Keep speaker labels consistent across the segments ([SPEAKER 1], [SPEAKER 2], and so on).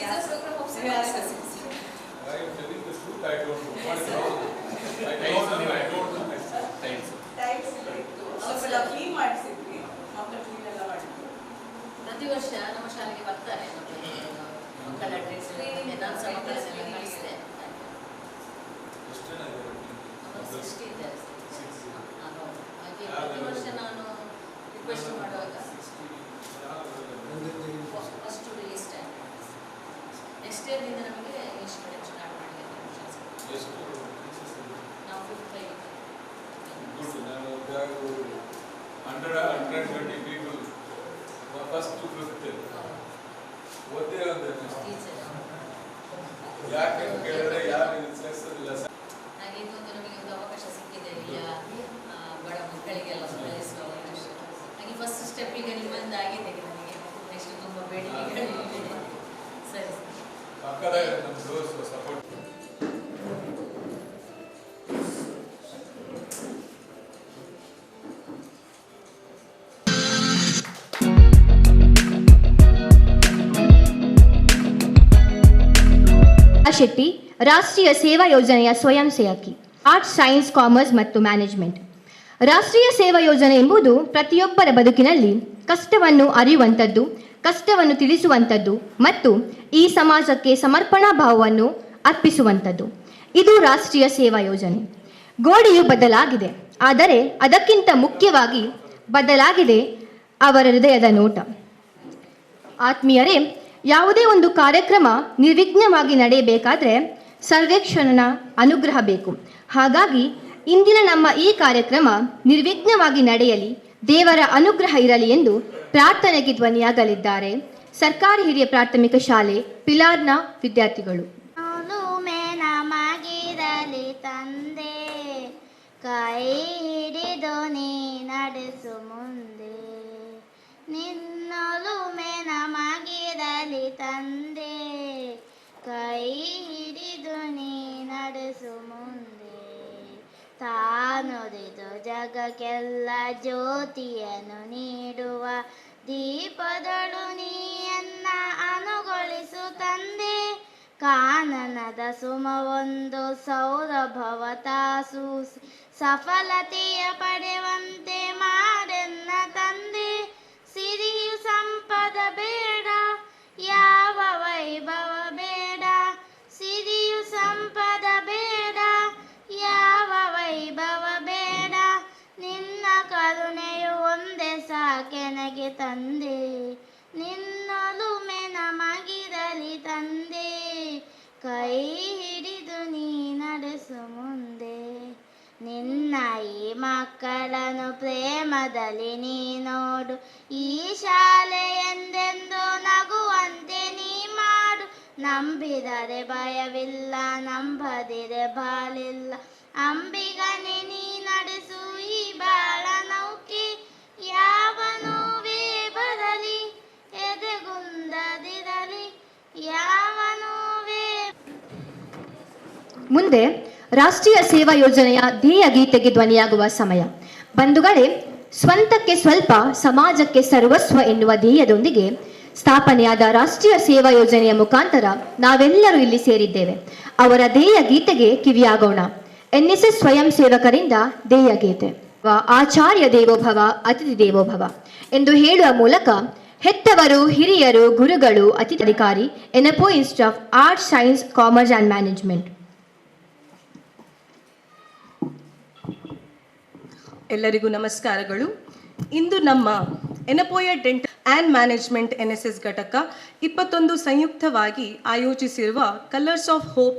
[SPEAKER 1] is.
[SPEAKER 2] She is a program of
[SPEAKER 3] Yes.
[SPEAKER 2] Sri
[SPEAKER 1] I am telling the truth, I don't know. What is all? I know them, I don't know myself.
[SPEAKER 4] Thanks
[SPEAKER 3] ಸ್ವಲ್ಪ clean ಮಾಡಿಸಿದ್ವಿ ಮಕ್ಕಳು clean ಎಲ್ಲ
[SPEAKER 2] ಪ್ರತಿ ವರ್ಷ ನಮ್ಮ ಶಾಲೆಗೆ ಬರ್ತಾರೆ ಮಕ್ಕಳ ಡ್ರೆಸ್ ನಾನು ಸಹ ಮಕ್ಕಳನ್ನೆಲ್ಲ. ಹಾ, ಹೌದು. ಹಾಗೆ ಪ್ರತಿ ವರ್ಷ ನಾನು ರಿಕ್ವೆಸ್ಟ್ ಮಾಡುವಾಗ first to release time next ನಮಗೆ ಮೀಡಿಯಂ ಸ್ಟಾರ್ಟ್ ಮಾಡಲಿಕ್ಕೆ
[SPEAKER 1] ಎಷ್ಟು?
[SPEAKER 2] ನಾವು ಫಿಫ್ತ್
[SPEAKER 1] Good, ನಾನು hundred first to fifth.
[SPEAKER 2] Teacher
[SPEAKER 1] ಯಾಕೆ ಅಂತ ಕೇಳಿದ್ರೆ ಯಾರು ಸೇರಿಸೋದಿಲ್ಲ
[SPEAKER 2] ಹಾಗೆ ಇದೊಂದು ನಮಗೆ ಒಂದು ಅವಕಾಶ ಸಿಕ್ಕಿದೆ. ಈಗ ಬಡ ಮಕ್ಕಳಿಗೆಲ್ಲ ಕಲಿಸುವ ಅವಕಾಶ. ಹಾಗೆ ಫಸ್ಟ್ ಸ್ಟೆಪ್ಪಿಗೆ ನಿಮ್ಮಿಂದ ಆಗಿದೆ ನನಗೆ ನೆಕ್ಸ್ಟ್ ತುಂಬ ಬೇಡಿಕೆಗಳಿವೆ ಸರಿ.
[SPEAKER 5] ಶೆಟ್ಟಿ, ರಾಷ್ಟ್ರೀಯ ಸೇವಾ ಯೋಜನೆಯ ಸ್ವಯಂ ಸೇವಕಿ ಆರ್ಟ್ಸ್ ಸೈನ್ಸ್ ಕಾಮರ್ಸ್ ಮತ್ತು ಮ್ಯಾನೇಜ್ಮೆಂಟ್ ರಾಷ್ಟ್ರೀಯ ಸೇವಾ ಯೋಜನೆ ಎಂಬುದು ಪ್ರತಿಯೊಬ್ಬರ ಬದುಕಿನಲ್ಲಿ ಕಷ್ಟವನ್ನು ಅರಿಯುವಂಥದ್ದು ಕಷ್ಟವನ್ನು ತಿಳಿಸುವಂಥದ್ದು ಮತ್ತು ಈ ಸಮಾಜಕ್ಕೆ ಸಮರ್ಪಣಾ ಭಾವವನ್ನು ಅರ್ಪಿಸುವಂಥದ್ದು. ಇದು ರಾಷ್ಟ್ರೀಯ ಸೇವಾ ಯೋಜನೆ. ಗೋಡೆಯು ಬದಲಾಗಿದೆ. ಆದರೆ ಅದಕ್ಕಿಂತ ಮುಖ್ಯವಾಗಿ ಬದಲಾಗಿದೆ ಅವರ ಹೃದಯದ ನೋಟ. ಆತ್ಮೀಯರೇ, ಯಾವುದೇ ಒಂದು ಕಾರ್ಯಕ್ರಮ ನಿರ್ವಿಘ್ನವಾಗಿ ನಡೆಯಬೇಕಾದ್ರೆ ಸರ್ವೇಕ್ಷಣನ ಅನುಗ್ರಹ ಬೇಕು. ಹಾಗಾಗಿ ಇಂದಿನ ನಮ್ಮ ಈ ಕಾರ್ಯಕ್ರಮ ನಿರ್ವಿಘ್ನವಾಗಿ ನಡೆಯಲಿ, ದೇವರ ಅನುಗ್ರಹ ಇರಲಿ ಎಂದು ಪ್ರಾರ್ಥನೆಗೆ ಧ್ವನಿಯಾಗಲಿದ್ದಾರೆ. ಸರ್ಕಾರಿ ಹಿರಿಯ ಪ್ರಾಥಮಿಕ ಶಾಲೆ, ಪಿಲಾರ್ನ ವಿದ್ಯಾರ್ಥಿಗಳು.
[SPEAKER 6] ತಂದೆ. ಕೈ ಹಿಡಿದು ನೀ ನಡೆಸು ಮುಂದೆ. ನಿನ್ನೊಲುಮೆ ನಮಗಿರಲಿ ತಂದೆ. ಕೈ ಹಿಡಿದು ನೀ ನಡೆಸು ಮುಂದೆ. ತಾನುರಿದು ಜಗಕ್ಕೆಲ್ಲ ಜ್ಯೋತಿಯನ್ನು ನೀಡುವ ದೀಪದಳು ನೀಯನ್ನ ಅನುಗೊಳಿಸು ತಂದೆ. ಕಾನನದ ಸುಮವೊಂದು ಸೌರಭವ ತಾಸು ಸಫಲತೆಯ ಪಡೆವಂತೆ ಮಾಡೆನ್ನ ತಂದೆ. ಸಿರಿಯು ಸಂಪದ ಬೇಡ, ಯಾವ ವೈಭವ ಒಂದೇ ಸಾಕೆನಗೆ ತಂದೆ. ನಿನ್ನೊಲುಮೆ ನಮಗಿರಲಿ ತಂದೆ. ಕೈ ಹಿಡಿದು ನೀ ನಡೆಸು ಮುಂದೆ. ನಿನ್ನ ಈ ಮಕ್ಕಳನ್ನು ಪ್ರೇಮದಲ್ಲಿ ನೀ ನೋಡು. ಈ ಶಾಲೆ ಎಂದೆಂದು ನಗುವಂತೆ ನೀ ಮಾಡು. ನಂಬಿದರೆ ಭಯವಿಲ್ಲ, ನಂಬದಿರೆ ಬಾಲಿಲ್ಲ. ಅಂಬಿಗನೆ, ನೀ ನಡೆಸು ಈ ಬಾಳ
[SPEAKER 5] ಮುಂದೆ ರಾಷ್ಟ್ರೀಯ ಸೇವಾ ಯೋಜನೆಯ ಧ್ಯೇಯ ಗೀತೆಗೆ ಧ್ವನಿಯಾಗುವ ಸಮಯ. ಬಂಧುಗಳೇ, ಸ್ವಂತಕ್ಕೆ ಸ್ವಲ್ಪ, ಸಮಾಜಕ್ಕೆ ಸರ್ವಸ್ವ ಎನ್ನುವ ಧ್ಯೇಯದೊಂದಿಗೆ ಸ್ಥಾಪನೆಯಾದ ರಾಷ್ಟ್ರೀಯ ಸೇವಾ ಯೋಜನೆಯ ಮುಖಾಂತರ ನಾವೆಲ್ಲರೂ ಇಲ್ಲಿ ಸೇರಿದ್ದೇವೆ. ಅವರ ಧ್ಯೇಯ ಗೀತೆಗೆ ಕಿವಿಯಾಗೋಣ. ಎನ್ಎಸ್ಎಸ್ ಸ್ವಯಂ ಸೇವಕರಿಂದ ಧ್ಯೇಯ ಗೀತೆ. ಆಚಾರ್ಯ ದೇವೋಭವ, ಅತಿಥಿ ದೇವೋಭವ ಎಂದು ಹೇಳುವ ಮೂಲಕ ಹೆತ್ತವರು, ಹಿರಿಯರು, ಗುರುಗಳು ಅಧಿಕಾರಿ Yenepoya institute of arts, science, commerce and management.
[SPEAKER 7] ಎಲ್ಲರಿಗೂ ನಮಸ್ಕಾರಗಳು. ಇಂದು ನಮ್ಮ Yenepoya dent and management N S S ಘಟಕ ಇಪ್ಪತ್ತೊಂದು ಸಂಯುಕ್ತವಾಗಿ ಆಯೋಜಿಸಿರುವ colours of hope,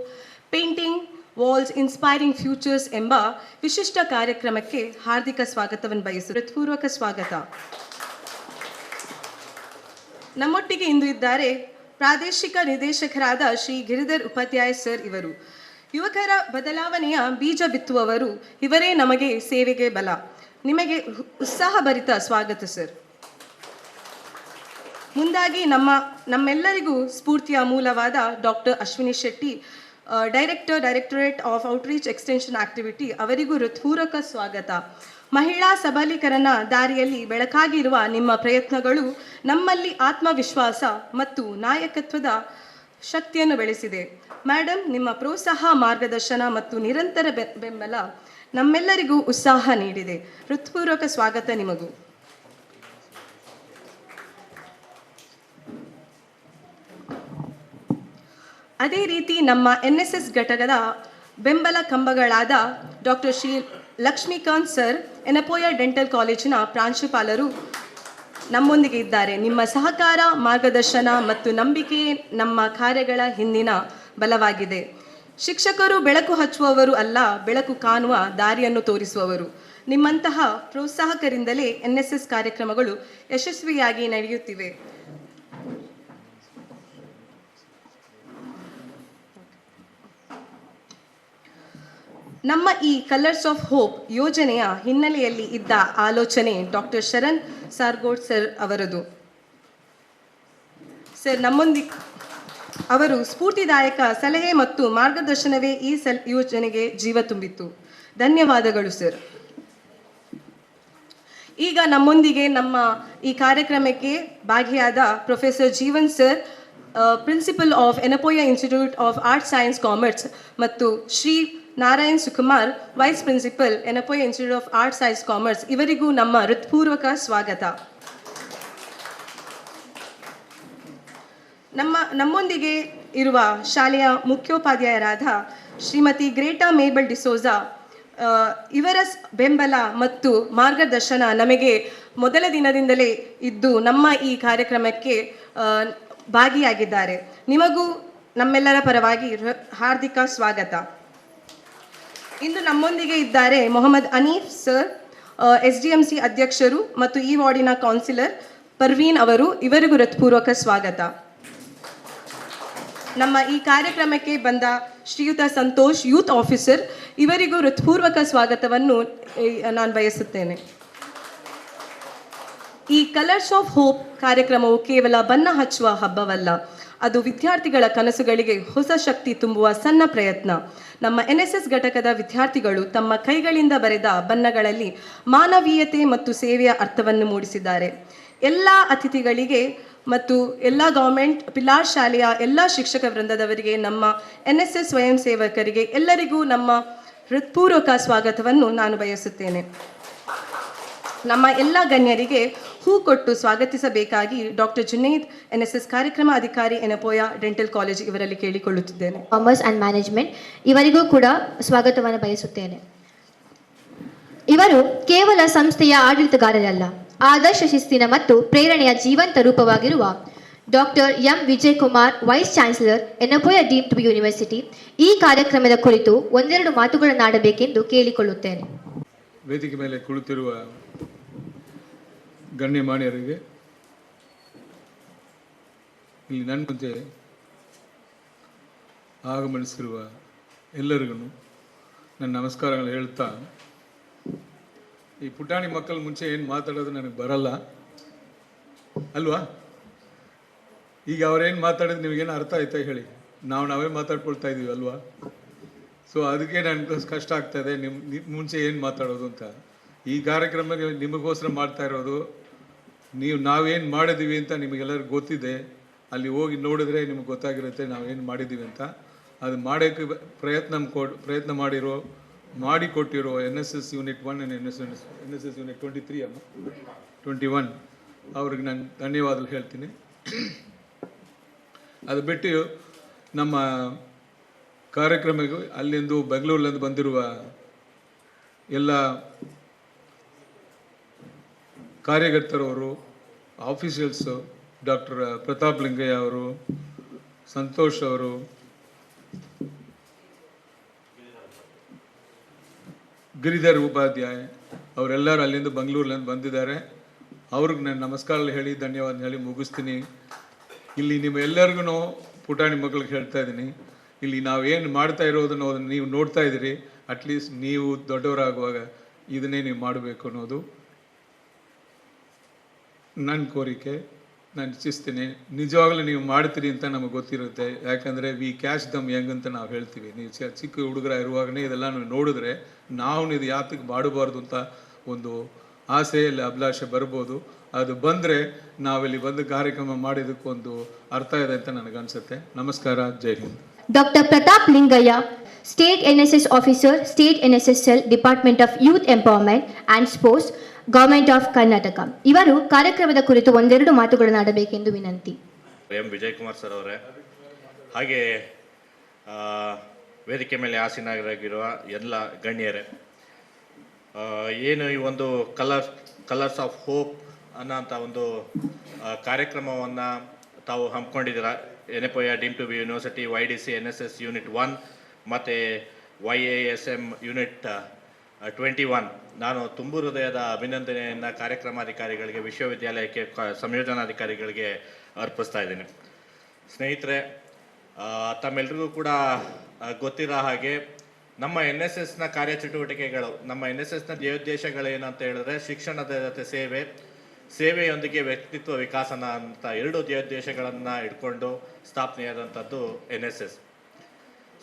[SPEAKER 7] painting, walls, inspiring futures ಎಂಬ ವಿಶಿಷ್ಟ ಕಾರ್ಯಕ್ರಮಕ್ಕೆ ಹಾರ್ದಿಕ ಸ್ವಾಗತವನ್ನು ಬಯಸು ಹೃತ್ಪೂರ್ವಕ ಸ್ವಾಗತ. ನಮ್ಮೊಟ್ಟಿಗೆ ಇಂದು ಇದ್ದಾರೆ ಪ್ರಾದೇಶಿಕ ನಿರ್ದೇಶಕರಾದ ಶ್ರೀ ಗಿರಿಧರ್ ಉಪಾಧ್ಯಾಯ ಸರ್ ಇವರು. ಯುವಕರ ಬದಲಾವಣೆಯ ಬೀಜ ಬಿತ್ತುವವರು ಇವರೇ ನಮಗೆ ಸೇವೆಗೆ ಬಲ. ನಿಮಗೆ ಉತ್ಸಾಹಭರಿತ ಸ್ವಾಗತ ಸರ್. ಮುಂದಾಗಿ ನಮ್ಮ, ನಮ್ಮೆಲ್ಲರಿಗೂ ಸ್ಫೂರ್ತಿಯ ಮೂಲವಾದ doctor Ashwini Shetty director, directorate of outreach extension activity ಅವರಿಗೂ ಹೃತ್ಪೂರ್ವಕ ಸ್ವಾಗತ. ಮಹಿಳಾ ಸಬಲೀಕರಣ ದಾರಿಯಲ್ಲಿ ಬೆಳಕಾಗಿರುವ ನಿಮ್ಮ ಪ್ರಯತ್ನಗಳು ನಮ್ಮಲ್ಲಿ ಆತ್ಮವಿಶ್ವಾಸ ಮತ್ತು ನಾಯಕತ್ವದ ಶಕ್ತಿಯನ್ನು ಬೆಳೆಸಿದೆ. ಮೇಡಮ್ ನಿಮ್ಮ ಪ್ರೋತ್ಸಾಹ, ಮಾರ್ಗದರ್ಶನ ಮತ್ತು ನಿರಂತರ ಬೆಂಬಲ ನಮ್ಮೆಲ್ಲರಿಗೂ ಉತ್ಸಾಹ ನೀಡಿದೆ. ಹೃತ್ಪೂರ್ವಕ ಸ್ವಾಗತ ನಿಮಗೂ. ಅದೇ ರೀತಿ ನಮ್ಮ ಎನ್ ಎಸ್ ಎಸ್ ಘಟಕದ ಬೆಂಬಲ ಕಂಬಗಳಾದ doctor Shri Lakshmikant sir, Yenepoya dental ಕಾಲೇಜಿನ ಪ್ರಾಂಶುಪಾಲರು ನಮ್ಮೊಂದಿಗೆ ಇದ್ದಾರೆ. ನಿಮ್ಮ ಸಹಕಾರ, ಮಾರ್ಗದರ್ಶನ ಮತ್ತು ನಂಬಿಕೆ ನಮ್ಮ ಕಾರ್ಯಗಳ ಹಿಂದಿನ ಬಲವಾಗಿದೆ. ಶಿಕ್ಷಕರು ಬೆಳಕು ಹಚ್ಚುವವರು ಅಲ್ಲ, ಬೆಳಕು ಕಾಣುವ ದಾರಿಯನ್ನು ತೋರಿಸುವವರು. ನಿಮ್ಮಂತಹ ಪ್ರೋತ್ಸಾಹಕರಿಂದಲೇ ಎನ್ ಎಸ್ ಎಸ್ ಕಾರ್ಯಕ್ರಮಗಳು ಯಶಸ್ವಿಯಾಗಿ ನಡೆಯುತ್ತಿವೆ. ನಮ್ಮ ಈ ಕಲರ್ಸ್ ಆಫ್ ಹೋಪ್ ಯೋಜನೆಯ ಹಿನ್ನೆಲೆಯಲ್ಲಿ ಇದ್ದ ಆಲೋಚನೆ ಡಾಕ್ಟರ್ ಶರಣ್ ಸಾರ್ಗೋಡ್ ಸರ್ ಅವರದು. ಸರ್ ನಮ್ಮೊಂದಿಗೆ ಅವರು ಸ್ಫೂರ್ತಿದಾಯಕ ಸಲಹೆ ಮತ್ತು ಮಾರ್ಗದರ್ಶನವೇ ಈ ಸಲ್ ಯೋಜನೆಗೆ ಜೀವ ತುಂಬಿತ್ತು. ಧನ್ಯವಾದಗಳು ಸರ್ ಈಗ ನಮ್ಮೊಂದಿಗೆ ನಮ್ಮ ಈ ಕಾರ್ಯಕ್ರಮಕ್ಕೆ ಭಾಗಿಯಾದ professor Jeevan sir principal of Yenepoya institute of art science commerce ಮತ್ತು Shri Narayan Sukumar vice principal Yenepoya institute of arts science commerce ಇವರಿಗೂ ನಮ್ಮ ಹೃತ್ಪೂರ್ವಕ ಸ್ವಾಗತ. ನಮ್ಮ, ನಮ್ಮೊಂದಿಗೆ ಇರುವ ಶಾಲೆಯ ಮುಖ್ಯೋಪಾಧ್ಯಾಯರಾದ ಶ್ರೀಮತಿ ಗ್ರೇಟಾ ಮೇಬಲ್ ಡಿಸೋಜಾ ಇವರ ಬೆಂಬಲ ಮತ್ತು ಮಾರ್ಗದರ್ಶನ ನಮಗೆ ಮೊದಲ ದಿನದಿಂದಲೇ ಇದ್ದು ನಮ್ಮ ಈ ಕಾರ್ಯಕ್ರಮಕ್ಕೆ ಭಾಗಿಯಾಗಿದ್ದಾರೆ. ನಿಮಗೂ ನಮ್ಮೆಲ್ಲರ ಪರವಾಗಿ ಹಾರ್ದಿಕ ಸ್ವಾಗತ. ಇಂದು ನಮ್ಮೊಂದಿಗೆ ಇದ್ದಾರೆ Mohammed Anif sir S D M C ಅಧ್ಯಕ್ಷರು ಮತ್ತು ಈ ವಾರ್ಡಿನ ಕೌನ್ಸಿಲರ್ ಪರ್ವೀನ್ ಅವರು. ಇವರಿಗೂ ಹೃತ್ಪೂರ್ವಕ ಸ್ವಾಗತ. ನಮ್ಮ ಈ ಕಾರ್ಯಕ್ರಮಕ್ಕೆ ಬಂದ ಶ್ರೀಯುತ ಸಂತೋಷ್, ಯೂತ್ ಆಫೀಸರ್, ಇವರಿಗೂ ಹೃತ್ಪೂರ್ವಕ ಸ್ವಾಗತವನ್ನು ನಾನು ಬಯಸುತ್ತೇನೆ. ಈ ಕಲರ್ಸ್ ಆಫ್ ಹೋಪ್ ಕಾರ್ಯಕ್ರಮವು ಕೇವಲ ಬಣ್ಣ ಹಚ್ಚುವ ಹಬ್ಬವಲ್ಲ ಅದು ವಿದ್ಯಾರ್ಥಿಗಳ ಕನಸುಗಳಿಗೆ ಹೊಸ ಶಕ್ತಿ ತುಂಬುವ ಸಣ್ಣ ಪ್ರಯತ್ನ. ನಮ್ಮ ಎನ್ ಎಸ್ ಘಟಕದ ವಿದ್ಯಾರ್ಥಿಗಳು ತಮ್ಮ ಕೈಗಳಿಂದ ಬರೆದ ಬಣ್ಣಗಳಲ್ಲಿ ಮಾನವೀಯತೆ ಮತ್ತು ಸೇವೆಯ ಅರ್ಥವನ್ನು ಮೂಡಿಸಿದ್ದಾರೆ. ಎಲ್ಲ ಅತಿಥಿಗಳಿಗೆ ಮತ್ತು ಎಲ್ಲ ಗೌರ್ಮೆಂಟ್ ಪಿಲಾರ್ ಶಾಲೆಯ ಎಲ್ಲ ಶಿಕ್ಷಕ ವೃಂದದವರಿಗೆ, ನಮ್ಮ ಎನ್ ಎಸ್ ಎಸ್ ಸ್ವಯಂ ಸೇವಕರಿಗೆ ಎಲ್ಲರಿಗೂ ನಮ್ಮ ಹೃತ್ಪೂರ್ವಕ ಸ್ವಾಗತವನ್ನು ನಾನು ಬಯಸುತ್ತೇನೆ. ನಮ್ಮ ಎಲ್ಲ ಗಣ್ಯರಿಗೆ ಹೂ ಕೊಟ್ಟು ಸ್ವಾಗತಿಸಬೇಕಾಗಿ doctor Junaid N S S ಕಾರ್ಯಕ್ರಮ ಅಧಿಕಾರಿ ಎನಪೋಯ ಡೆಂಟಲ್ ಕಾಲೇಜ್ ಇವರಲ್ಲಿ ಕೇಳಿಕೊಳ್ಳುತ್ತಿದ್ದೇನೆ.
[SPEAKER 5] ಕಾಮರ್ಸ್ ಆ್ಯಂಡ್ ಮ್ಯಾನೇಜ್ಮೆಂಟ್ ಇವರಿಗೂ ಕೂಡ ಸ್ವಾಗತವನ್ನು ಬಯಸುತ್ತೇನೆ. ಇವರು ಕೇವಲ ಸಂಸ್ಥೆಯ ಆಡಳಿತಗಾರರಲ್ಲ ಆದರ್ಶ ಶಿಸ್ತಿನ ಮತ್ತು ಪ್ರೇರಣೆಯ ಜೀವಂತ ರೂಪವಾಗಿರುವ doctor M. Vijay Kumar vice chancellor Yenepoya deem to university ಈ ಕಾರ್ಯಕ್ರಮದ ಕುರಿತು ಒಂದೆರಡು ಮಾತುಗಳನ್ನಾಡಬೇಕೆಂದು ಕೇಳಿಕೊಳ್ಳುತ್ತೇನೆ.
[SPEAKER 1] ವೇದಿಕೆ ಮೇಲೆ ಕುಳಿತಿರುವ ಗಣ್ಯಮಾನ್ಯರಿಗೆ ಇಲ್ಲಿ ನನ್ನ ಮುಂದೆ ಆಗಮನಿಸಿರುವ ಎಲ್ಲರಿಗೂ ನನ್ನ ನಮಸ್ಕಾರಗಳು ಹೇಳ್ತಾ, ಈ ಪುಟಾಣಿ ಮಕ್ಕಳ ಮುಂಚೆ ಏನು ಮಾತಾಡೋದು ನನಗೆ ಬರಲ್ಲ. ಅಲ್ವಾ? ಈಗ ಅವರೇನು ಮಾತಾಡೋದು ನಿಮಗೇನು ಅರ್ಥ ಆಯ್ತಾ ಹೇಳಿ. ನಾವು ನಾವೇ ಮಾತಾಡ್ಕೊಳ್ತಾ ಇದ್ದೀವಿ ಅಲ್ವಾ? ಸೊ ಅದಕ್ಕೆ ನನಗೆ ಕಷ್ಟ ಆಗ್ತದೆ ನಿಮ್ಮ ನಿಮ್ಮ ಮುಂಚೆ ಏನು ಮಾತಾಡೋದು ಅಂತ. ಈ ಕಾರ್ಯಕ್ರಮ ನಿಮಗೋಸ್ಕರ ಮಾಡ್ತಾ ಇರೋದು, ನೀವು ನಾವೇನು ಮಾಡಿದ್ದೀವಿ ಅಂತ ನಿಮಗೆಲ್ಲರಿಗೂ ಗೊತ್ತಿದೆ, ಅಲ್ಲಿ ಹೋಗಿ ನೋಡಿದ್ರೆ ನಿಮ್ಗೆ ಗೊತ್ತಾಗಿರುತ್ತೆ ನಾವೇನು ಮಾಡಿದ್ದೀವಿ ಅಂತ. ಅದು ಮಾಡೋಕ್ಕೆ ಪ್ರಯತ್ನ ಕೊಡ್, ಪ್ರಯತ್ನ ಮಾಡಿರೋ, ಮಾಡಿಕೊಟ್ಟಿರೋ N S S unit one and N S N S S unit twenty three ಅಮ್ಮ ಟ್ವೆಂಟಿ ಒನ್ ಅವ್ರಿಗೆ ನಾನು ಧನ್ಯವಾದಗಳು ಹೇಳ್ತೀನಿ. ಅದು ಬಿಟ್ಟು ನಮ್ಮ ಕಾರ್ಯಕ್ರಮಕ್ಕೆ ಅಲ್ಲಿಂದು ಬೆಂಗಳೂರಿನಿಂದ ಬಂದಿರುವ ಎಲ್ಲ ಕಾರ್ಯಕರ್ತರವರು ಆಫೀಷಿಯಲ್ಸು ಡಾಕ್ಟರ್ ಪ್ರತಾಪ್ ಲಿಂಗಯ್ಯ ಅವರು, ಸಂತೋಷ್ ಅವರು, ಗಿರಿಧರ್ ಉಪಾಧ್ಯಾಯ ಅವರೆಲ್ಲರೂ ಅಲ್ಲಿಂದ ಬೆಂಗಳೂರಿನಿಂದ ಬಂದಿದ್ದಾರೆ. ಅವ್ರಿಗೆ ನಾನು ನಮಸ್ಕಾರ ಹೇಳಿ, ಧನ್ಯವಾದ ಹೇಳಿ ಮುಗಿಸ್ತೀನಿ. ಇಲ್ಲಿ ನಿಮ್ಮೆಲ್ಲರಿಗೂ ಪುಟಾಣಿ ಮಕ್ಕಳಿಗೆ ಹೇಳ್ತಾ ಇದ್ದೀನಿ. ಇಲ್ಲಿ ನಾವೇನು ಮಾಡ್ತಾ ಇರೋದನ್ನು ಅದನ್ನು ನೀವು ನೋಡ್ತಾ ಇದ್ದೀರಿ. ಅಟ್ಲೀಸ್ಟ್ ನೀವು ದೊಡ್ಡವರಾಗುವಾಗ ಇದನ್ನೇ ನೀವು ಮಾಡಬೇಕು ಅನ್ನೋದು. ನನ್ನ ಕೋರಿಕೆ ನಾನು ಇಚ್ಛಿಸ್ತೀನಿ. ನಿಜವಾಗ್ಲೂ ನೀವು ಮಾಡ್ತೀರಿ ಅಂತ ನಮಗೆ ಗೊತ್ತಿರುತ್ತೆ. ಯಾಕಂದರೆ ವಿ ಕ್ಯಾಶ್ ದಮ್ ಯಂಗ್ ಅಂತ ನಾವು ಹೇಳ್ತೀವಿ. ನೀವು ಚಿಕ್ಕ ಹುಡುಗರ ಇರುವಾಗಲೇ ಇದೆಲ್ಲ ನೋಡಿದ್ರೆ ನಾವು ಇದು ಯಾತಕ್ಕೆ ಮಾಡಬಾರ್ದು ಅಂತ ಒಂದು ಆಸೆ ಇಲ್ಲ ಅಭಿಲಾಷೆ ಬರ್ಬೋದು. ಅದು ಬಂದರೆ ನಾವಿಲ್ಲಿ ಬಂದು ಕಾರ್ಯಕ್ರಮ ಮಾಡಿದಕ್ಕೊಂದು ಅರ್ಥ ಇದೆ ಅಂತ ನನಗನ್ಸುತ್ತೆ. ನಮಸ್ಕಾರ Jai Hind.
[SPEAKER 5] Doctor Pratap Lingaya, State NSS Officer, State NSS Cell, Department of Youth Empowerment and Sports, Government of Karnataka ಇವರು ಕಾರ್ಯಕ್ರಮದ ಕುರಿತು ಒಂದೆರಡು ಮಾತುಗಳನ್ನು ಆಡಬೇಕೆಂದು ವಿನಂತಿ.
[SPEAKER 4] ಎಂ. ವಿಜಯ್ ಕುಮಾರ್ ಸರ್ ಅವರೇ. ಹಾಗೆ ವೇದಿಕೆ ಮೇಲೆ ಆಸೀನರಾಗಿರುವ ಎಲ್ಲ ಗಣ್ಯರೇ ಏನು ಈ ಒಂದು ಕಲರ್ಸ್ ಕಲರ್ಸ್ ಆಫ್ ಹೋಪ್ ಅನ್ನೋಂಥ ಒಂದು ಕಾರ್ಯಕ್ರಮವನ್ನು ತಾವು ಹಮ್ಮಿಕೊಂಡಿದ್ದೀರಾ? Yenepoya deem to B university Y D C N S S unit one ಮತ್ತು Y A S M unit twenty one ನಾನು ತುಂಬು ಹೃದಯದ ಅಭಿನಂದನೆಯನ್ನು ಕಾರ್ಯಕ್ರಮಾಧಿಕಾರಿಗಳಿಗೆ, ವಿಶ್ವವಿದ್ಯಾಲಯಕ್ಕೆ ಸಂಯೋಜನಾಧಿಕಾರಿಗಳಿಗೆ ಅರ್ಪಿಸ್ತಾ ಇದ್ದೀನಿ. ಸ್ನೇಹಿತರೆ ತಮ್ಮೆಲ್ರಿಗೂ ಕೂಡ ಗೊತ್ತಿರೋ ಹಾಗೆ ನಮ್ಮ ಎನ್ ಎಸ್ ಎಸ್ನ ಕಾರ್ಯಚಟುವಟಿಕೆಗಳು, ನಮ್ಮ ಎನ್ ಎಸ್ ಎಸ್ನ ಧ್ಯೇಯೋದ್ದೇಶಗಳೇನಂತ ಹೇಳಿದ್ರೆ ಶಿಕ್ಷಣದ ಜೊತೆ ಸೇವೆ, ಸೇವೆಯೊಂದಿಗೆ ವ್ಯಕ್ತಿತ್ವ ವಿಕಾಸನ ಅಂತ ಎರಡು ಧ್ಯೇಯೋದ್ದೇಶಗಳನ್ನು ಇಟ್ಕೊಂಡು ಸ್ಥಾಪನೆಯಾದಂಥದ್ದು ಎನ್ ಎಸ್ ಎಸ್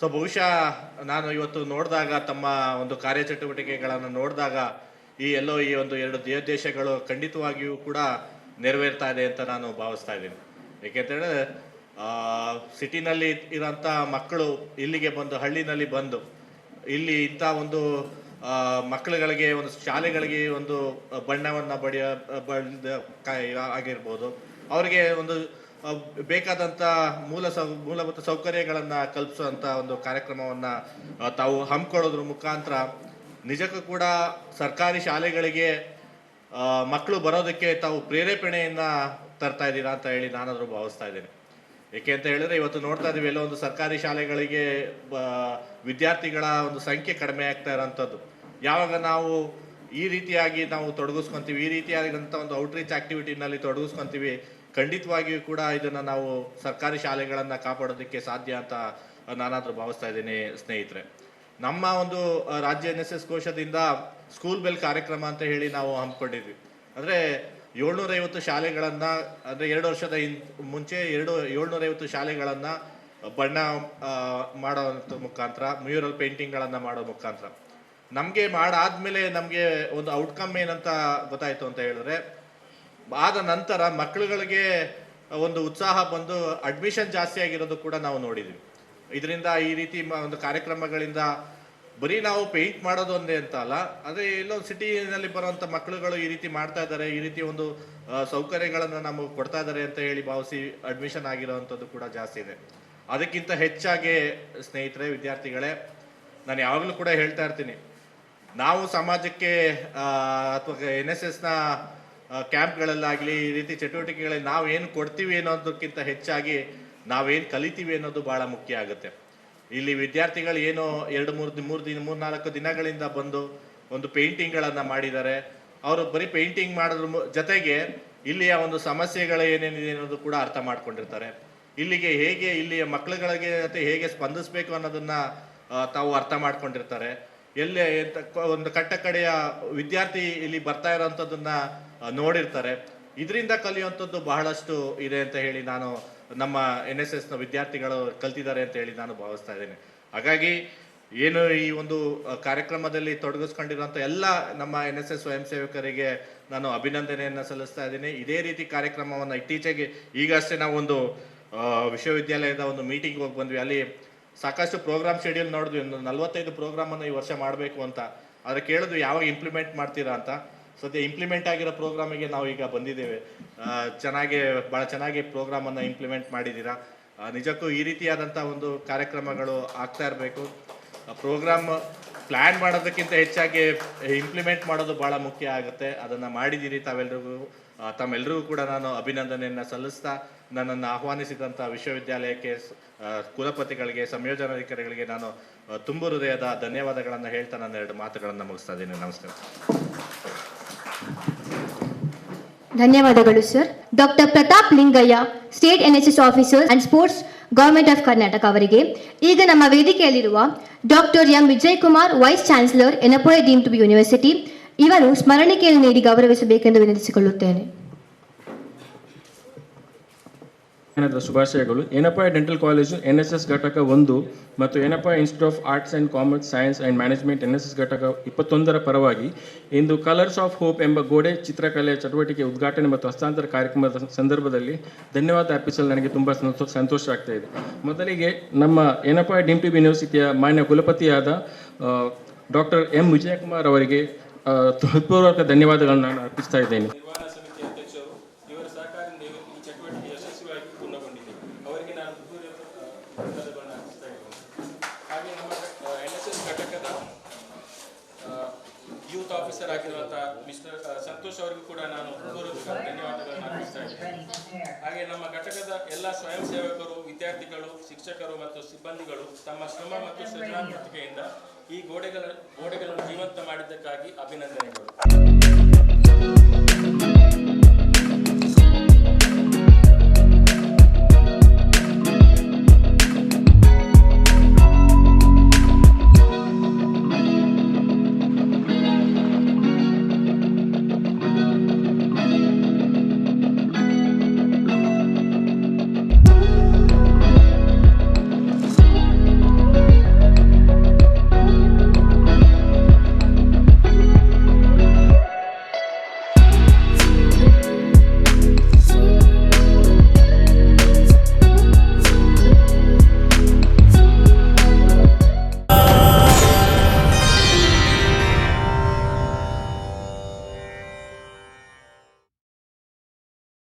[SPEAKER 4] ಸೊ ಬಹುಶಃ ನಾನು ಇವತ್ತು ನೋಡಿದಾಗ ತಮ್ಮ ಒಂದು ಕಾರ್ಯಚಟುವಟಿಕೆಗಳನ್ನು ನೋಡಿದಾಗ ಈ ಎಲ್ಲೋ ಈ ಒಂದು ಎರಡು ದೇಶಗಳು ಖಂಡಿತವಾಗಿಯೂ ಕೂಡ ನೆರವೇರ್ತಾ ಇದೆ ಅಂತ ನಾನು ಭಾವಿಸ್ತಾ ಇದ್ದೀನಿ. ಏಕೆಂತೇಳಿದ್ರೆ ಸಿಟಿನಲ್ಲಿ ಇರೋಂಥ ಮಕ್ಕಳು ಇಲ್ಲಿಗೆ ಬಂದು, ಹಳ್ಳಿನಲ್ಲಿ ಬಂದು, ಇಲ್ಲಿ ಇಂಥ ಒಂದು ಮಕ್ಕಳುಗಳಿಗೆ ಒಂದು ಶಾಲೆಗಳಿಗೆ ಒಂದು ಬಣ್ಣವನ್ನು ಬಡಿಯ, ಬಳಿದ ಆಗಿರ್ಬೋದು, ಅವರಿಗೆ ಒಂದು ಬೇಕಾದಂಥ ಮೂಲ ಸೌ, ಮೂಲಭೂತ ಸೌಕರ್ಯಗಳನ್ನು ಕಲ್ಪಿಸುವಂಥ ಒಂದು ಕಾರ್ಯಕ್ರಮವನ್ನು ತಾವು ಹಮ್ಮಿಕೊಳ್ಳೋದ್ರ ಮುಖಾಂತರ ನಿಜಕ್ಕೂ ಕೂಡ ಸರ್ಕಾರಿ ಶಾಲೆಗಳಿಗೆ ಮಕ್ಕಳು ಬರೋದಕ್ಕೆ ತಾವು ಪ್ರೇರೇಪಣೆಯನ್ನು ತರ್ತಾ ಇದ್ದೀರಾ ಅಂತ ಹೇಳಿ ನಾನಾದರೂ ಭಾವಿಸ್ತಾ ಇದ್ದೇನೆ. ಏಕೆ ಅಂತ ಹೇಳಿದ್ರೆ ಇವತ್ತು ನೋಡ್ತಾ ಇದೀವಿ ಎಲ್ಲೋ ಒಂದು ಸರ್ಕಾರಿ ಶಾಲೆಗಳಿಗೆ ವಿದ್ಯಾರ್ಥಿಗಳ ಒಂದು ಸಂಖ್ಯೆ ಕಡಿಮೆ ಆಗ್ತಾ ಇರೋಂಥದ್ದು. ಯಾವಾಗ ನಾವು ಈ ರೀತಿಯಾಗಿ ನಾವು ತೊಡಗಿಸ್ಕೊಂತೀವಿ, ಈ ರೀತಿಯಾದಂಥ ಒಂದು ಔಟ್ರೀಚ್ ಆಕ್ಟಿವಿಟಿನಲ್ಲಿ ತೊಡಗಿಸ್ಕೊಂತೀವಿ ಖಂಡಿತವಾಗಿಯೂ ಕೂಡ ಇದನ್ನು ನಾವು ಸರ್ಕಾರಿ ಶಾಲೆಗಳನ್ನು ಕಾಪಾಡೋದಕ್ಕೆ ಸಾಧ್ಯ ಅಂತ ನಾನಾದರೂ ಭಾವಿಸ್ತಾ ಇದ್ದೀನಿ ಸ್ನೇಹಿತರೆ. ನಮ್ಮ ಒಂದು ರಾಜ್ಯ ಎನ್ ಎಸ್ ಎಸ್ ಕೋಶದಿಂದ ಸ್ಕೂಲ್ ಬೆಲ್ ಕಾರ್ಯಕ್ರಮ ಅಂತ ಹೇಳಿ ನಾವು ಹಮ್ಮಿಕೊಂಡಿದ್ವಿ. ಅಂದರೆ ಏಳ್ನೂರೈವತ್ತು ಶಾಲೆಗಳನ್ನು, ಅಂದರೆ ಎರಡು ವರ್ಷದ ಹಿಂ, ಮುಂಚೆ ಎರಡು, ಏಳ್ನೂರೈವತ್ತು ಶಾಲೆಗಳನ್ನು ಬಣ್ಣ ಮಾಡೋ ಮುಖಾಂತರ ಮ್ಯೂರಲ್ ಪೇಂಟಿಂಗ್ಗಳನ್ನು ಮಾಡೋ ಮುಖಾಂತರ. ನಮಗೆ ಮಾಡಾದ್ಮೇಲೆ ನಮಗೆ ಒಂದು ಔಟ್ಕಮ್ ಏನಂತ ಗೊತ್ತಾಯಿತು ಅಂತ ಹೇಳಿದ್ರೆ ಆದ ನಂತರ ಮಕ್ಕಳುಗಳಿಗೆ ಒಂದು ಉತ್ಸಾಹ ಬಂದು ಅಡ್ಮಿಷನ್ ಜಾಸ್ತಿ ಆಗಿರೋದು ಕೂಡ ನಾವು ನೋಡಿದ್ವಿ. ಇದರಿಂದ ಈ ರೀತಿ ಒಂದು ಕಾರ್ಯಕ್ರಮಗಳಿಂದ ಬರೀ ನಾವು ಪೇಂಟ್ ಮಾಡೋದು ಒಂದೇ ಅಂತ ಅಲ್ಲ, ಅದೇ ಎಲ್ಲೋ ಸಿಟಿನಲ್ಲಿ ಬರುವಂಥ ಮಕ್ಕಳುಗಳು ಈ ರೀತಿ ಮಾಡ್ತಾ ಇದ್ದಾರೆ, ಈ ರೀತಿ ಒಂದು ಸೌಕರ್ಯಗಳನ್ನು ನಮಗೆ ಕೊಡ್ತಾ ಇದ್ದಾರೆ ಅಂತ ಹೇಳಿ ಭಾವಿಸಿ ಅಡ್ಮಿಷನ್ ಆಗಿರೋವಂಥದ್ದು ಕೂಡ ಜಾಸ್ತಿ ಇದೆ. ಅದಕ್ಕಿಂತ ಹೆಚ್ಚಾಗಿ ಸ್ನೇಹಿತರೆ, ವಿದ್ಯಾರ್ಥಿಗಳೇ, ನಾನು ಯಾವಾಗಲೂ ಕೂಡ ಹೇಳ್ತಾ ಇರ್ತೀನಿ. ನಾವು ಸಮಾಜಕ್ಕೆ ಅಥವಾ ಎನ್ ಎಸ್ ಎಸ್ನ ಕ್ಯಾಂಪ್ಗಳಲ್ಲಾಗಲಿ ಈ ರೀತಿ ಚಟುವಟಿಕೆಗಳಲ್ಲಿ ನಾವು ಏನು ಕೊಡ್ತೀವಿ ಅನ್ನೋದಕ್ಕಿಂತ ಹೆಚ್ಚಾಗಿ ನಾವೇನು ಕಲಿತೀವಿ ಅನ್ನೋದು ಭಾಳ ಮುಖ್ಯ ಆಗುತ್ತೆ. ಇಲ್ಲಿ ವಿದ್ಯಾರ್ಥಿಗಳು ಏನು ಎರಡು ಮೂರು ಮೂರು ದಿನ, ಮೂರು ನಾಲ್ಕು ದಿನಗಳಿಂದ ಬಂದು ಒಂದು ಪೇಂಟಿಂಗ್ಗಳನ್ನು ಮಾಡಿದ್ದಾರೆ. ಅವರು ಬರೀ ಪೇಂಟಿಂಗ್ ಮಾಡೋದ್ರ ಜೊತೆಗೆ ಇಲ್ಲಿಯ ಒಂದು ಸಮಸ್ಯೆಗಳು ಏನೇನಿದೆ ಅನ್ನೋದು ಕೂಡ ಅರ್ಥ ಮಾಡ್ಕೊಂಡಿರ್ತಾರೆ. ಇಲ್ಲಿಗೆ ಹೇಗೆ, ಇಲ್ಲಿಯ ಮಕ್ಕಳುಗಳಿಗೆ ಜೊತೆ ಹೇಗೆ ಸ್ಪಂದಿಸಬೇಕು ಅನ್ನೋದನ್ನು ತಾವು ಅರ್ಥ ಮಾಡ್ಕೊಂಡಿರ್ತಾರೆ. ಎಲ್ಲಿ ಒಂದು ಕಟ್ಟ ವಿದ್ಯಾರ್ಥಿ ಇಲ್ಲಿ ಬರ್ತಾ ಇರೋವಂಥದ್ದನ್ನು ನೋಡಿರ್ತಾರೆ. ಇದರಿಂದ ಕಲಿಯುವಂಥದ್ದು ಬಹಳಷ್ಟು ಇದೆ ಅಂತ ಹೇಳಿ ನಾನು ನಮ್ಮ ಎನ್ ಎಸ್ ಎಸ್ನ ವಿದ್ಯಾರ್ಥಿಗಳು ಕಲ್ತಿದ್ದಾರೆ ಅಂತ ಹೇಳಿ ನಾನು ಭಾವಿಸ್ತಾ ಇದ್ದೇನೆ. ಹಾಗಾಗಿ ಏನು ಈ ಒಂದು ಕಾರ್ಯಕ್ರಮದಲ್ಲಿ ತೊಡಗಿಸ್ಕೊಂಡಿರುವಂಥ ಎಲ್ಲ ನಮ್ಮ ಎನ್ ಎಸ್ ಎಸ್ ಸ್ವಯಂ ಸೇವಕರಿಗೆ ನಾನು ಅಭಿನಂದನೆಯನ್ನು ಸಲ್ಲಿಸ್ತಾ ಇದ್ದೀನಿ. ಇದೇ ರೀತಿ ಕಾರ್ಯಕ್ರಮವನ್ನು ಇತ್ತೀಚೆಗೆ ಈಗಷ್ಟೇ ನಾವು ಒಂದು ವಿಶ್ವವಿದ್ಯಾಲಯದ ಒಂದು ಮೀಟಿಂಗ್ ಹೋಗಿ ಬಂದ್ವಿ. ಅಲ್ಲಿ ಸಾಕಷ್ಟು ಪ್ರೋಗ್ರಾಮ್ ಶೆಡ್ಯೂಲ್ ನೋಡಿದ್ವಿ. ಒಂದು ನಲವತ್ತೈದು ಪ್ರೋಗ್ರಾಮನ್ನು ಈ ವರ್ಷ ಮಾಡಬೇಕು ಅಂತ. ಆದರೆ ಕೇಳಿದ್ವಿ, ಯಾವಾಗ ಇಂಪ್ಲಿಮೆಂಟ್ ಮಾಡ್ತೀರಾ ಅಂತ. ಸದ್ಯ ಇಂಪ್ಲಿಮೆಂಟ್ ಆಗಿರೋ ಪ್ರೋಗ್ರಾಮಿಗೆ ನಾವು ಈಗ ಬಂದಿದ್ದೇವೆ. ಚೆನ್ನಾಗಿ ಭಾಳ ಚೆನ್ನಾಗಿ ಪ್ರೋಗ್ರಾಮನ್ನು ಇಂಪ್ಲಿಮೆಂಟ್ ಮಾಡಿದ್ದೀರಾ? ನಿಜಕ್ಕೂ ಈ ರೀತಿಯಾದಂಥ ಒಂದು ಕಾರ್ಯಕ್ರಮಗಳು ಆಗ್ತಾ ಇರಬೇಕು. ಪ್ರೋಗ್ರಾಮ್ ಪ್ಲ್ಯಾನ್ ಮಾಡೋದಕ್ಕಿಂತ ಹೆಚ್ಚಾಗಿ ಇಂಪ್ಲಿಮೆಂಟ್ ಮಾಡೋದು ಭಾಳ ಮುಖ್ಯ ಆಗುತ್ತೆ. ಅದನ್ನು ಮಾಡಿದ್ದೀರಿ ತಾವೆಲ್ಲರಿಗೂ ತಮ್ಮೆಲ್ಲರಿಗೂ ಕೂಡ ನಾನು ಅಭಿನಂದನೆಯನ್ನು ಸಲ್ಲಿಸ್ತಾ, ನನ್ನನ್ನು ಆಹ್ವಾನಿಸಿದಂಥ ವಿಶ್ವವಿದ್ಯಾಲಯಕ್ಕೆ ಕುಲಪತಿಗಳಿಗೆ, ಸಂಯೋಜನಾಧಿಕಾರಿಗಳಿಗೆ ನಾನು ತುಂಬ ತುಂಬು ಹೃದಯದ ಧನ್ಯವಾದಗಳನ್ನು ಹೇಳ್ತಾ ನನ್ನ ಎರಡು ಮಾತುಗಳನ್ನು ಮುಗಿಸ್ತಾ ಇದ್ದೀನಿ. ನಮಸ್ಕಾರ.
[SPEAKER 5] ಧನ್ಯವಾದಗಳು sir doctor Pratap Lingaiah state N officers and sports government of Karnataka ಅವರಿಗೆ. ಈಗ ನಮ್ಮ ವೇದಿಕೆಯಲ್ಲಿರುವ doctor M Vijay Kumar vice chancellor Yenepoya deem to university ಇವರು ಸ್ಮರಣಿಕೆಯನ್ನು ನೀಡಿ ಗೌರವಿಸಬೇಕೆಂದು ವಿನಂತಿಸಿಕೊಳ್ಳುತ್ತೇನೆ.
[SPEAKER 8] ದಿನದ ಶುಭಾಶಯಗಳು. Yenepoya dental college N S S ಘಟಕ ಒಂದು ಮತ್ತು Yenepoya institute of arts and commerce science and management N S S ಘಟಕ ಇಪ್ಪತ್ತೊಂದರ ಪರವಾಗಿ ಇಂದು ಕಲರ್ಸ್ ಆಫ್ ಹೋಪ್ ಎಂಬ ಗೋಡೆ ಚಿತ್ರಕಲೆ ಚಟುವಟಿಕೆ ಉದ್ಘಾಟನೆ ಮತ್ತು ಹಸ್ತಾಂತರ ಕಾರ್ಯಕ್ರಮದ ಸಂದರ್ಭದಲ್ಲಿ ಧನ್ಯವಾದ ಅರ್ಪಿಸಲು ನನಗೆ ತುಂಬ ಸಂತೋಷ ಆಗ್ತಾ ಇದೆ. ಮೊದಲಿಗೆ ನಮ್ಮ ಏನಪ್ಪ ಡಿಮ್ ಟಿ ಬಿ ಯೂನಿವರ್ಸಿಟಿಯ ಮಾನ್ಯ ಕುಲಪತಿಯಾದ ಡಾಕ್ಟರ್ ಎಂ. ವಿಜಯಕುಮಾರ್ ಅವರಿಗೆ ಹೃತ್ಪೂರ್ವಕ ಧನ್ಯವಾದಗಳನ್ನು ನಾನು ಅರ್ಪಿಸ್ತಾ ಇದ್ದೇನೆ ನಿರ್ವಹಣಾ ಸಮಿತಿ ಅಧ್ಯಕ್ಷರು ಇವರ ಸಹಕಾರದಿಂದ ಈ ಚಟುವಟಿಕೆ ಯಶಸ್ವಿಯಾಗಿ ಪೂರ್ಣಗೊಂಡಿದೆ ಅವರಿಗೆ ನಾನು ಧನ್ಯವಾದಗಳನ್ನು ಅರ್ಪಿಸ್ತಾ ಇದ್ದೇನೆ ಹಾಗೆ ನಮ್ಮ ಎನ್ ಎಸ್ ಎಸ್ ಘಟಕದ ಆಫೀಸರ್ ಮಿಸ್ಟರ್ ಸಂತೋಷ್ ಅವರಿಗೂ ಕೂಡ ನಾನು ಪೂರ್ವಕ ಧನ್ಯವಾದಗಳನ್ನು ಅರ್ಪಿಸ್ತಾ ಇದ್ದೇನೆ. ಹಾಗೆ ನಮ್ಮ ಘಟಕದ ಎಲ್ಲ ಸ್ವಯಂ ಸೇವಕರು, ವಿದ್ಯಾರ್ಥಿಗಳು, ಶಿಕ್ಷಕರು ಮತ್ತು ಸಿಬ್ಬಂದಿಗಳು ತಮ್ಮ ಶ್ರಮ ಮತ್ತು ಸೃಜನಾತ್ಮಕತೆಯಿಂದ ಈ ಗೋಡೆಗಳ, ಗೋಡೆಗಳನ್ನು ಜೀವಂತ ಮಾಡಿದ್ದಕ್ಕಾಗಿ ಅಭಿನಂದನೆಗಳು.